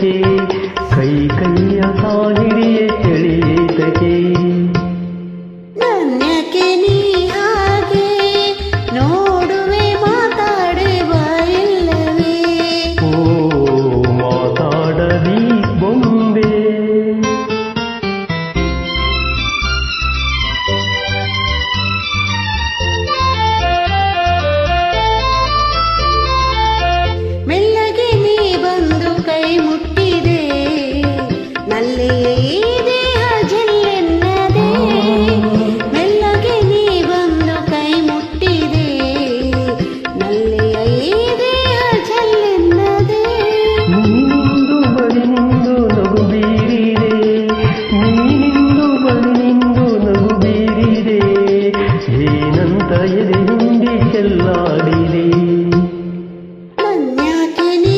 सजे again.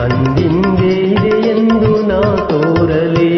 అందిందేది ఎందు నా కోరలే.